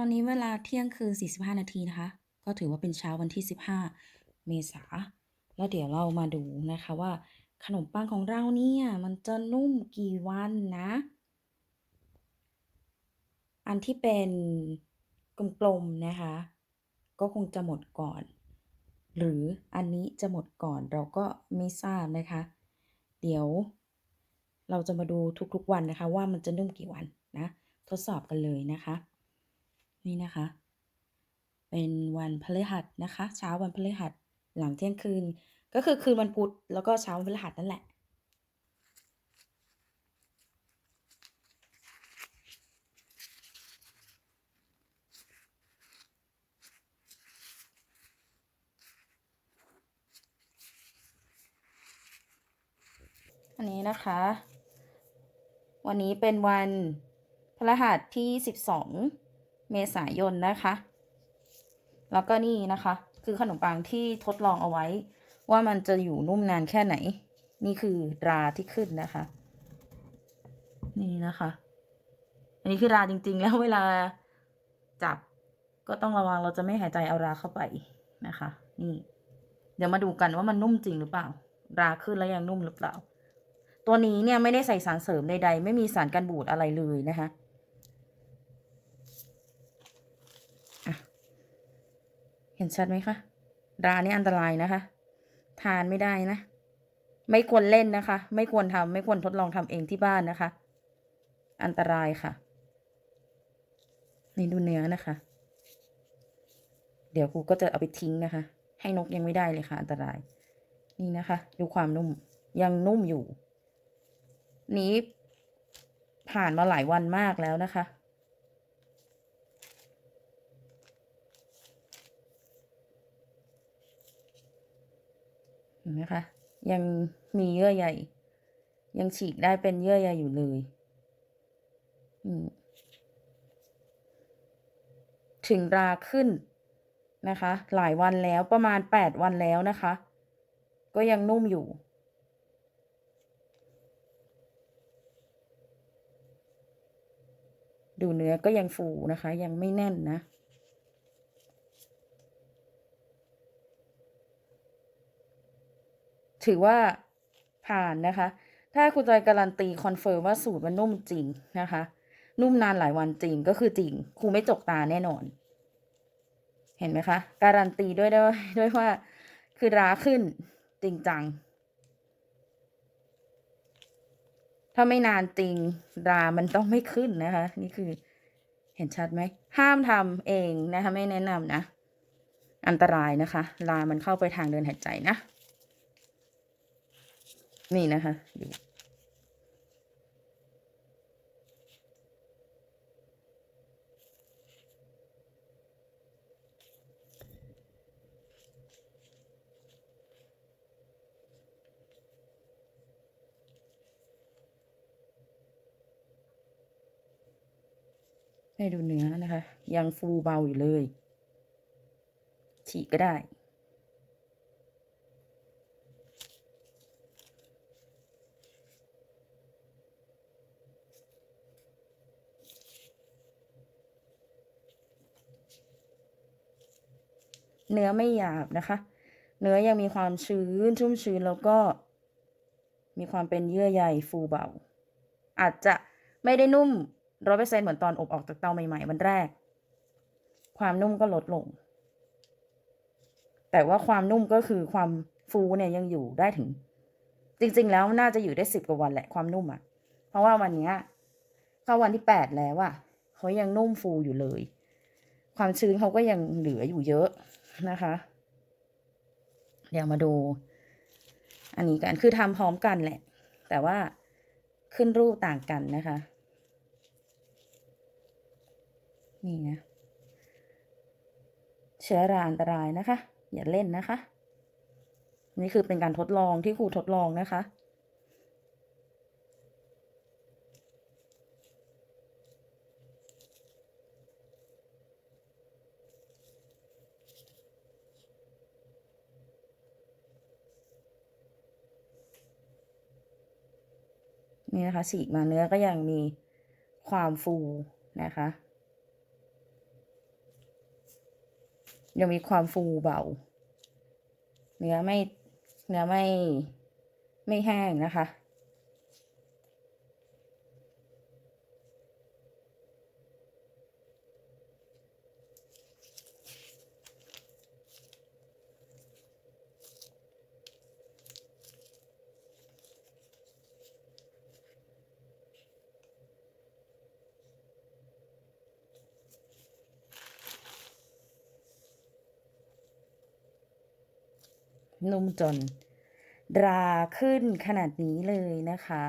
ตอนนี้เวลาเที่ยงคืน 45 นาทีนะคะ ก็ถือว่าเป็นเช้าวันที่ 15 เมษา แล้วเดี๋ยวเรามาดูนะคะว่าขนมปังของเราเนี่ยมันจะนุ่มกี่วันนะ อันที่เป็นกลมๆนะคะ ก็คงจะหมดก่อน หรืออันนี้จะหมดก่อนเราก็ไม่ทราบนะคะ เดี๋ยว เราจะมาดูทุกๆวันนะคะ ว่ามันจะนุ่มกี่วันนะ ทดสอบกันเลยนะคะ นี่นะคะ เป็นวันพฤหัสนะคะ เช้าวันพฤหัสหลังเที่ยงคืน ก็คือคืนวันพุธแล้วก็เช้าวันพฤหัสนั่นแหละอันนี้นะคะ วันนี้เป็นวันพฤหัสที่ 12 เมษายนนะคะ แล้วก็นี่นะคะ คือขนมปังที่ทดลองเอาไว้ ว่ามันจะอยู่นุ่มนานแค่ไหน นี่คือราที่ขึ้นนะคะ นี่นะคะ อันนี้คือราจริง ๆ แล้วเวลาจับก็ต้องระวังเราจะไม่หายใจเอาราเข้าไปนะคะ นี่ เดี๋ยวมาดูกันว่ามันนุ่มจริงหรือเปล่า ราขึ้นแล้วยังนุ่มหรือเปล่า ตัวนี้เนี่ยไม่ได้ใส่สารเสริมใดๆ ไม่มีสารกันบูดอะไรเลยนะคะอะ เห็นชัดไหมคะรานี่อันตรายนะคะ ทานไม่ได้นะ ไม่ควรเล่นนะคะ ไม่ควรทำไม่ควรทดลองทำเองที่บ้านนะคะ อันตรายค่ะ นี่ดูเนื้อนะคะ เดี๋ยวครูก็จะเอาไปทิ้งนะคะ ให้นกยังไม่ได้เลยค่ะ อันตราย นี่นะคะ ดูความนุ่มยังนุ่มอยู่ นี้ผ่านมาหลายวันมากแล้วนะคะ ห็นไหมคะยังมีเยื่อใยยังฉีกได้เป็นเยื่อใยอยู่เลยถึงราขึ้นนะคะ หลายวันแล้วประมาณแปดวันแล้วนะคะ ก็ยังนุ่มอยู่ ดูเนื้อก็ยังฟูนะคะ ยังไม่แน่นนะ ถือว่าผ่านนะคะ ถ้าคุณจอยการันตีคอนเฟิร์มว่าสูตรมันนุ่มจริงนะคะ นุ่มนานหลายวันจริงก็คือจริงครูไม่จกตาแน่นอน เห็นไหมคะ การันตีด้วยด้วยด้วยว่า คือราขึ้นจริงจัง ถ้าไม่นานจริงรามันต้องไม่ขึ้นนะคะ นี่คือเห็นชัดไหม ห้ามทำเองนะคะ ไม่แนะนำนะ อันตรายนะคะ รามันเข้าไปทางเดินหายใจนะ นี่นะคะดูให้ดูเนื้อนะคะ ยังฟูเบาอยู่เลย ฉีกก็ได้ เนื้อไม่หยาบนะคะ เนื้อยังมีความชื้นชุ่มชื้นแล้วก็ มีความเป็นเยื่อใยฟูเบา อาจจะไม่ได้นุ่มร้อยเปอร์เซ็นเหมือนตอนอบออกจากเตาใหม่ๆวันแรก ความนุ่มก็ลดลง แต่ว่าความนุ่มก็คือความฟูเนี่ยยังอยู่ได้ถึง จริง ๆ แล้วน่าจะอยู่ได้สิบกว่าวันแหละความนุ่มอะ่ะ เพราะว่าวันเนี้ยเข้าวันที่แปดแล้วอะ่ะเขายังนุ่มฟูอยู่เลย ความชื้นเขาก็ยังเหลืออยู่เยอะ นะคะ เดี๋ยวมาดู อันนี้กันคือทำพร้อมกันแหละ แต่ว่าขึ้นรูปต่างกันนะคะ นี่นะ เชื้อราอันตรายนะคะ อย่าเล่นนะคะ นี่คือเป็นการทดลองที่ครูทดลองนะคะ นี่นะคะฉีกมาเนื้อก็ยังมีความฟูนะคะ ยังมีความฟูเบา เนื้อไม่เนื้อไม่ไม่แห้งนะคะ นุ่มจน ราขึ้นขนาดนี้เลยนะคะ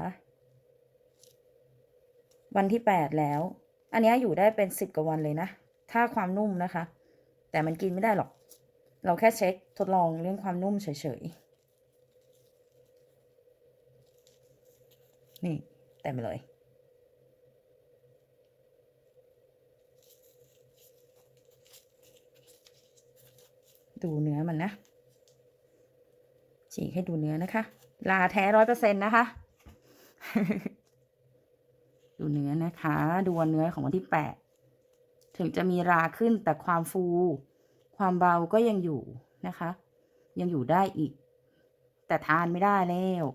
วันที่แปดแล้ว อันนี้อยู่ได้เป็นสิบกว่าวันเลยนะ ถ้าความนุ่มนะคะ แต่มันกินไม่ได้หรอก เราแค่เช็คทดลองเรื่องความนุ่มเฉยๆ นี่เต็มเลยดูเนื้อมันนะ ฉีกให้ดูเนื้อนะคะ ลาแท้ร้อยเปอร์เซ็นต์นะคะ ดูเนื้อนะคะ ดูวันเนื้อของวันที่แปดถึงจะมีราขึ้นแต่ความฟู ความเบาก็ยังอยู่นะคะ ยังอยู่ได้อีก แต่ทานไม่ได้แล้ว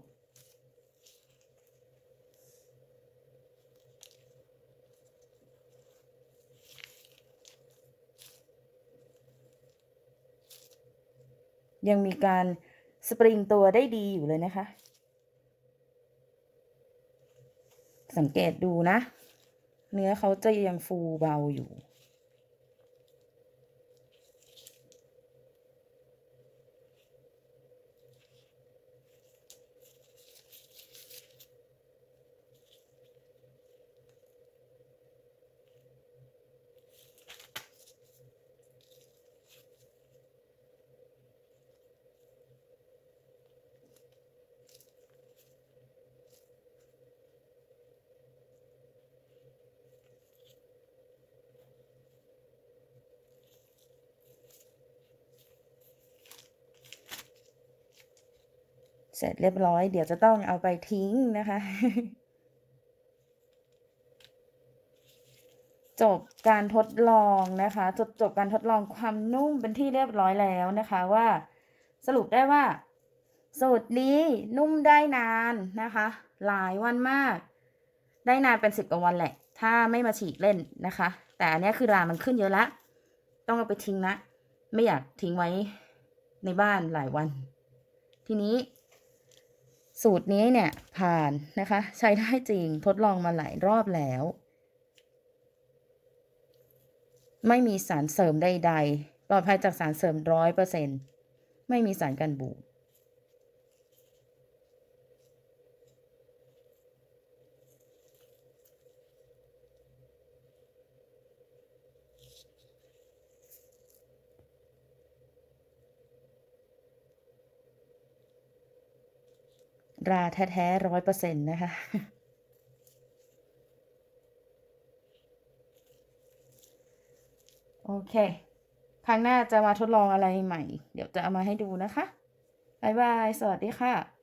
ยังมีการ สปริงตัวได้ดีอยู่เลยนะคะ สังเกตดูนะ เนื้อเขาจะยังฟูเบาอยู่ เสร็จเรียบร้อย เดี๋ยวจะต้องเอาไปทิ้งนะคะ จบการทดลองนะคะจบจบการทดลองความนุ่มเป็นที่เรียบร้อยแล้วนะคะว่า สรุปได้ว่า สูตรนี้นุ่มได้นานนะคะ หลายวันมาก ได้นานเป็นสิบกว่าวันแหละ ถ้าไม่มาฉีกเล่นนะคะ แต่อันนี้คือรามันขึ้นเยอะละ ต้องเอาไปทิ้งละไม่อยากทิ้งไว้ในบ้านหลายวัน ทีนี้ สูตรนี้เนี่ยผ่านนะคะ ใช้ได้จริงทดลองมาหลายรอบแล้ว ไม่มีสารเสริมใดๆปลอดภัยจากสารเสริมร้อยเปอร์เซ็นไม่มีสารกันบูด ราแท้ๆร้อยเปอร์เซ็นต์นะคะโอเคครั้งหน้าจะมาทดลองอะไรใหม่ เดี๋ยวจะเอามาให้ดูนะคะ บ๊ายบาย สวัสดีค่ะ